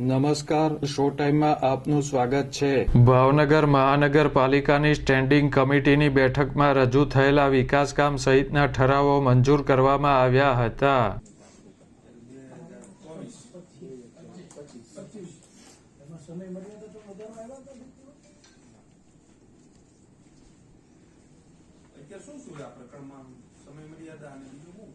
નમસ્કાર શો ટાઈમમાં આપનું સ્વાગત છે. ભાવનગર મહાનગરપાલિકાની સ્ટેન્ડિંગ કમિટીની બેઠકમાં રજૂ થયેલા વિકાસકામ સહિતના ઠરાવો મંજૂર કરવામાં આવ્યા હતા. શું શું આ પ્રકરણમાં? સમય મર્યાદા અને બીજું શું?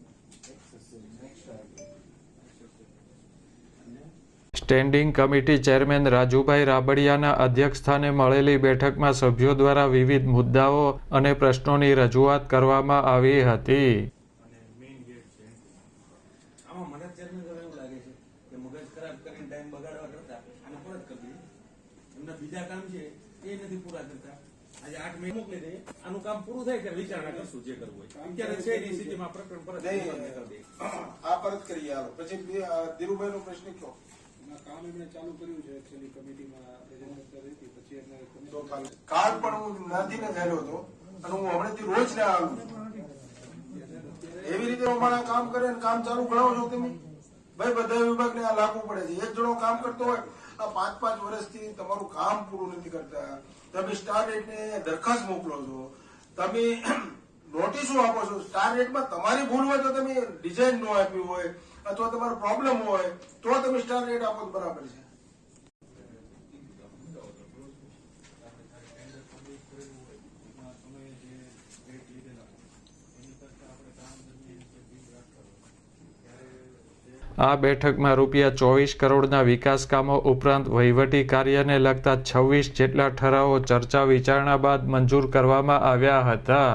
સ્ટેન્ડિંગ કમિટી ચેરમેન રાજુભાઈ રાબડિયાના અધ્યક્ષસ્થાને મળેલી બેઠકમાં સભ્યો દ્વારા વિવિધ મુદ્દાઓ અને પ્રશ્નોની રજૂઆત કરવામાં આવી હતી. અને મેઇન ગેટ છે. આમાં મને ચેરમેન સાહેબ એવું લાગે છે કે મગજ ખરાબ કરીને ટાઈમ બગાડવા કરતા આને પરત કરી દઈએ એમના બીજા કામ છે એ નથી પૂરા કરતા. આજે આઠ મહિના મોકલી દઈએ આનું કામ પૂરું થાય ત્યારે વિચારણા કરશું જે કરવું હોય. અત્યારે છે એ સ્થિતિમાં પ્રકરણ પરત નહીં. કરી દઈએ આ પરત કરીએ પછી ધીરુભાઈ નો પ્રશ્ન કયો? કામ એમણે ચાલુ કર્યું છે એકચ્યુઅલી કમિટીમાં પ્રેઝન્ટેશન કરી હતી. પછી એમને કાલ પણ હું નથી ને થયેલો હતો. અને હું હમણાંથી રોજ ને આવું એવી રીતે અમારા કામ કરે ને કામ ચાલુ કરાવો છો તમે? ભાઈ, બધા વિભાગને આ લાગુ પડે છે. એક જણો કામ કરતો હોય, આ પાંચ પાંચ વર્ષથી તમારું કામ પૂરું નથી કરતા. તમે સ્ટાર રેટને દરખાસ્ત મોકલો છો. તમે નોટિસો આપો છો. સ્ટાર રેટમાં તમારી ભૂલ હોય તો તમે ડિઝાઇન ન આપ્યું હોય અથવા તમારો પ્રોબ્લેમ હોય તો તમે સ્ટાર રેટ આપો બરાબર છે. આ બેઠકમાં રૂપિયા ચોવીસ કરોડના વિકાસ કામો ઉપરાંત વહીવટી કાર્યને લગતા છવ્વીસ જેટલા ઠરાવો ચર્ચા વિચારણા બાદ મંજૂર કરવામાં આવ્યા હતા.